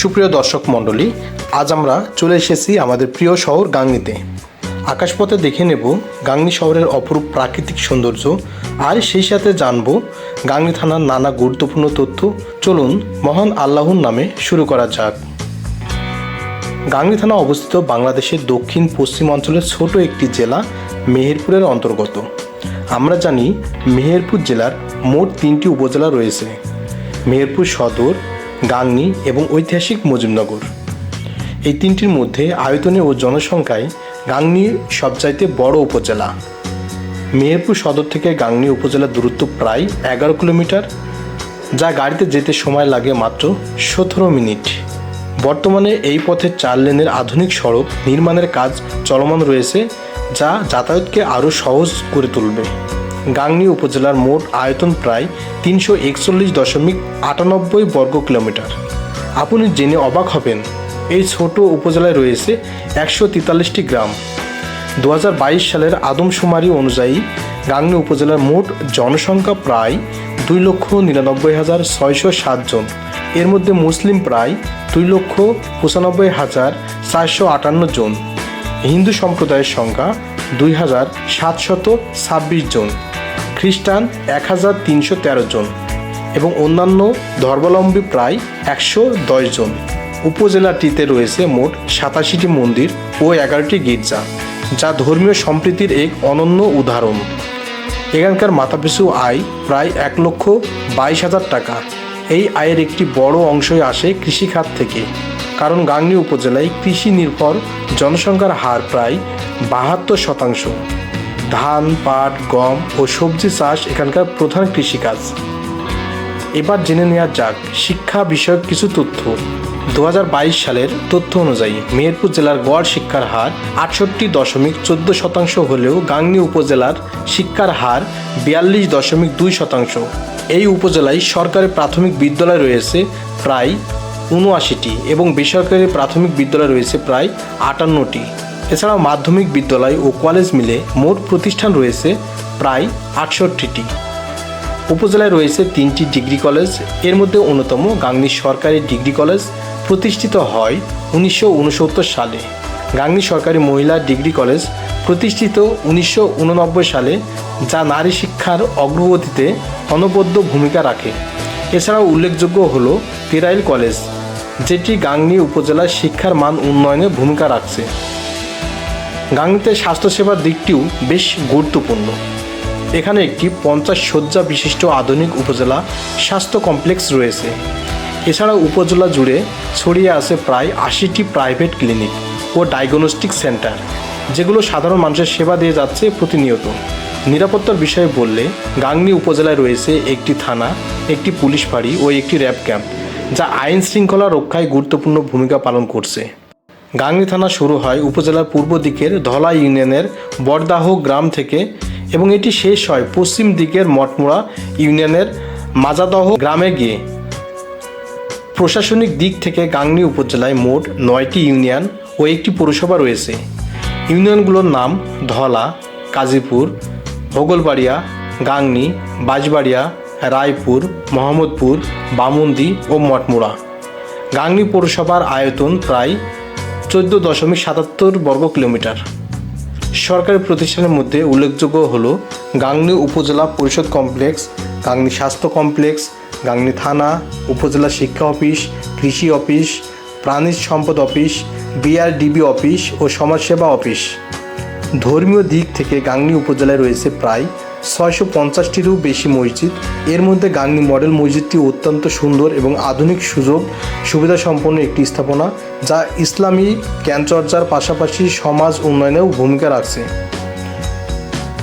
সুপ্রিয় দর্শক মণ্ডলী, আজ আমরা চলে এসেছি আমাদের প্রিয় শহর গাংনীতে। আকাশপথে দেখে নেব গাংনী শহরের অপরূপ প্রাকৃতিক সৌন্দর্য, আর সেই সাথে জানব গাংনী থানার নানা গুরুত্বপূর্ণ তথ্য। চলুন, মহান আল্লাহর নামে শুরু করা যাক। গাংনী থানা অবস্থিত বাংলাদেশের দক্ষিণ পশ্চিম অঞ্চলের ছোট একটি জেলা মেহেরপুরের অন্তর্গত। আমরা জানি মেহেরপুর জেলার মোট তিনটি উপজেলা রয়েছে। মেহেরপুর সদর গাংনী এবং ঐতিহাসিক মজুমনগর এই তিনটির মধ্যে আয়তনে ও জনসংখ্যায় গাংনী সবচাইতে বড় উপজেলা। মেহেরপুর সদর থেকে গাংনী উপজেলার দূরত্ব প্রায় এগারো কিলোমিটার, যা গাড়িতে যেতে সময় লাগে মাত্র সতেরো মিনিট। বর্তমানে এই পথে চার লেনের আধুনিক সড়ক নির্মাণের কাজ চলমান রয়েছে, যা যাতায়াতকে আরও সহজ করে তুলবে। গাংনী উপজেলার মোট আয়তন প্রায় তিনশো একচল্লিশ দশমিক আটানব্বই বর্গ কিলোমিটার। আপনি জেনে অবাক হবেন, এই ছোট উপজেলায় রয়েছে একশো তেতাল্লিশটি গ্রাম। দু হাজার বাইশ সালের আদমশুমারি অনুযায়ী গাংনী উপজেলার মোট জনসংখ্যা প্রায় দুই লক্ষ নিরানব্বই হাজার ছয়শো সাত জন। এর মধ্যে মুসলিম প্রায় দুই লক্ষ পঁচানব্বই হাজার চারশো আটান্ন জন। হিন্দু সম্প্রদায়ের সংখ্যা দুই হাজার সাতশত ছাব্বিশ জন, খ্রিস্টান এক হাজার তিনশো তেরো জন এবং অন্যান্য ধর্মাবলম্বী প্রায় একশো দশ জন। উপজেলাটিতে রয়েছে মোট সাতাশিটি মন্দির ও এগারোটি গির্জা, যা ধর্মীয় সম্প্রীতির এক অনন্য উদাহরণ। এখানকার মাথাপিছু আয় প্রায় এক লক্ষ বাইশ হাজার টাকা। এই আয়ের একটি বড় অংশই আসে কৃষিখাত থেকে। কারণ গাংনী উপজেলায় কৃষি নির্ভর জনসংখ্যার হার প্রায় বাহাত্তর শতাংশ। ধান, পাট, গম ও সবজি চাষ এখানকার প্রধান কৃষিকাজ। এবার জেনে নেওয়া যাক শিক্ষা বিষয়ক কিছু তথ্য। দু হাজার বাইশ সালের তথ্য অনুযায়ী মেহেরপুর জেলার গড় শিক্ষার হার আটষট্টি দশমিক চোদ্দ শতাংশ হলেও গাংনী উপজেলার শিক্ষার হার বিয়াল্লিশ দশমিক দুই শতাংশ। এই উপজেলায় সরকারি প্রাথমিক বিদ্যালয় রয়েছে প্রায় উনআশিটি এবং বেসরকারি প্রাথমিক বিদ্যালয় রয়েছে প্রায় আটান্নটি। এছাড়াও মাধ্যমিক বিদ্যালয় ও কলেজ মিলে মোট প্রতিষ্ঠান রয়েছে প্রায় আটষট্টিটি। উপজেলায় রয়েছে তিনটি ডিগ্রি কলেজ, এর মধ্যে অন্যতম গাংনী সরকারি ডিগ্রি কলেজ প্রতিষ্ঠিত হয় উনিশশো উনসত্তর সালে। গাংনী সরকারি মহিলা ডিগ্রি কলেজ প্রতিষ্ঠিত উনিশশো উননব্বই সালে, যা নারী শিক্ষার অগ্রগতিতে অনবদ্য ভূমিকা রাখে। এছাড়াও উল্লেখযোগ্য হল তেরাইল কলেজ। যেটি গাংনী উপজেলার শিক্ষার মান উন্নয়নে ভূমিকা রাখছে। গাংনীতে স্বাস্থ্যসেবার দিকটিও বেশ গুরুত্বপূর্ণ। এখানে একটি পঞ্চাশ শয্যা বিশিষ্ট আধুনিক উপজেলা স্বাস্থ্য কমপ্লেক্স রয়েছে। এছাড়া উপজেলা জুড়ে ছড়িয়ে আছে প্রায় আশিটি প্রাইভেট ক্লিনিক ও ডায়াগনস্টিক সেন্টার, যেগুলো সাধারণ মানুষের সেবা দিয়ে যাচ্ছে প্রতিনিয়ত। নিরাপত্তার বিষয়ে বললে, গাংনী উপজেলায় রয়েছে একটি থানা, একটি পুলিশ ফাঁড়ি ও একটি র্যাব ক্যাম্প। যা আইন শৃঙ্খলা রক্ষায় গুরুত্বপূর্ণ ভূমিকা পালন করছে। গাংনী থানা শুরু হয় উপজেলার পূর্ব দিকের ধলা ইউনিয়নের বরদাহ গ্রাম থেকে এবং এটি শেষ হয় পশ্চিম দিকের মঠমুড়া ইউনিয়নের মাজাদহ গ্রামে গিয়ে। প্রশাসনিক দিক থেকে গাংনী উপজেলায় মোট নয়টি ইউনিয়ন ও একটি পৌরসভা রয়েছে। ইউনিয়নগুলোর নাম ধলা, কাজীপুর, ভোগলবাড়িয়া, গাংনী বাজবাড়িয়া রায়পুর, মোহাম্মদপুর, বামন্দি ও মঠমুড়া। গাংনী পৌরসভার আয়তন প্রায় চোদ্দ দশমিক সাতাত্তর বর্গ কিলোমিটার। সরকারি প্রতিষ্ঠানের মধ্যে উল্লেখযোগ্য হল গাংনী উপজেলা পরিষদ কমপ্লেক্স, গাংনী স্বাস্থ্য কমপ্লেক্স, গাংনী থানা, উপজেলা শিক্ষা অফিস, কৃষি অফিস প্রাণী সম্পদ অফিস, বিআরডিবি অফিস ও সমাজসেবা অফিস। ধর্মীয় দিক থেকে গাংনী উপজেলায় রয়েছে প্রায় ছয়শো পঞ্চাশটিরও বেশি মসজিদ। এর মধ্যে গাংনী মডেল মসজিদটি অত্যন্ত সুন্দর এবং আধুনিক সুযোগ সুবিধা সম্পন্ন একটি স্থাপনা, যা ইসলামী জ্ঞানচর্চার পাশাপাশি সমাজ উন্নয়নেও ভূমিকা রাখছে।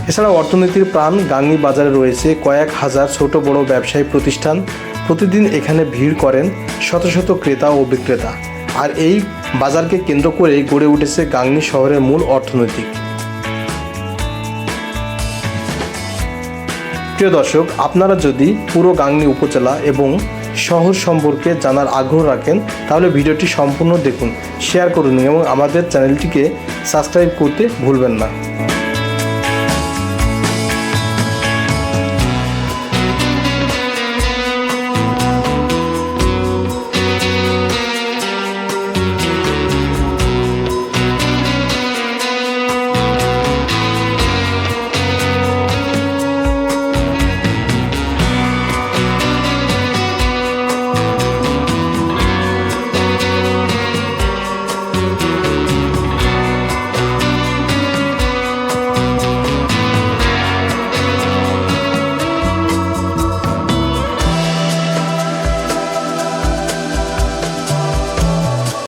এছাড়া অর্থনীতির প্রাণ গাংনী বাজারে রয়েছে। কয়েক হাজার ছোট বড় ব্যবসায়ী প্রতিষ্ঠান প্রতিদিন এখানে ভিড় করেন শত শত ক্রেতা ও বিক্রেতা। আর এই বাজারকে কেন্দ্র করেই গড়ে উঠেছে গাংনী শহরের মূল অর্থনৈতিক। প্রিয় দর্শক, আপনারা যদি পুরো গাংনী উপজেলা এবং শহর সম্পর্কে জানার আগ্রহ রাখেন, তাহলে ভিডিওটি সম্পূর্ণ দেখুন শেয়ার করুন এবং আমাদের চ্যানেলটিকে সাবস্ক্রাইব করতে ভুলবেন না।